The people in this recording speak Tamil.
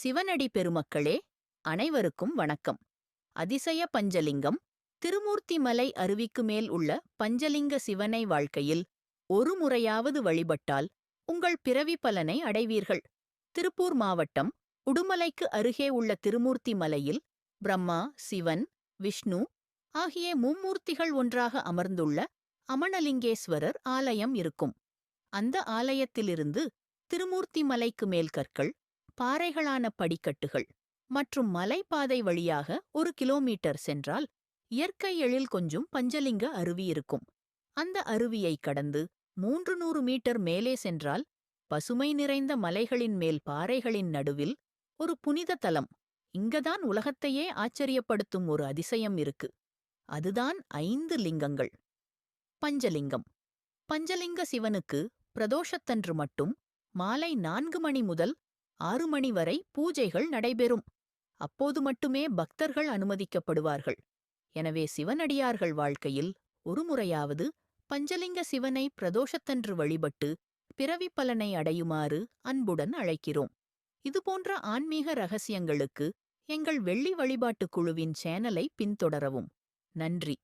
சிவனடி பெருமக்களே அனைவருக்கும் வணக்கம். அதிசய பஞ்சலிங்கம் திருமூர்த்தி மலை அருவிக்கு மேல் உள்ள பஞ்சலிங்க சிவனை வாழ்க்கையில் ஒரு முறையாவது வழிபட்டால் உங்கள் பிறவி பலனை அடைவீர்கள். திருப்பூர் மாவட்டம் உடுமலைக்கு அருகே உள்ள திருமூர்த்தி மலையில் பிரம்மா சிவன் விஷ்ணு ஆகிய மும்மூர்த்திகள் ஒன்றாக அமர்ந்துள்ள அமணலிங்கேஸ்வரர் ஆலயம் இருக்கும். அந்த ஆலயத்திலிருந்து திருமூர்த்தி மலைக்கு மேல் கற்கள் பாறைகளான படிக்கட்டுகள் மற்றும் மலைப்பாதை வழியாக ஒரு கிலோமீட்டர் சென்றால் இயற்கை எழில் கொஞ்சம் பஞ்சலிங்க அருவி இருக்கும். அந்த அருவியை கடந்து மூன்று நூறு மீட்டர் மேலே சென்றால் பசுமை நிறைந்த மலைகளின் மேல் பாறைகளின் நடுவில் ஒரு புனித தலம். இங்கதான் உலகத்தையே ஆச்சரியப்படுத்தும் ஒரு அதிசயம் இருக்கு. அதுதான் ஐந்து லிங்கங்கள். பஞ்சலிங்கம். பஞ்சலிங்க சிவனுக்கு பிரதோஷத்தன்று மட்டும் மாலை நான்கு மணி முதல் ஆறு மணி வரை பூஜைகள் நடைபெறும். அப்போது மட்டுமே பக்தர்கள் அனுமதிக்கப்படுவார்கள். எனவே சிவனடியார்கள் வாழ்க்கையில் ஒருமுறையாவது பஞ்சலிங்க சிவனை பிரதோஷத்தன்று வழிபட்டு பிறவி பலனை அடையுமாறு அன்புடன் அழைக்கிறோம். இதுபோன்ற ஆன்மீக ரகசியங்களுக்கு எங்கள் வெள்ளி வழிபாட்டுக் குழுவின் சேனலை பின்தொடரவும். நன்றி.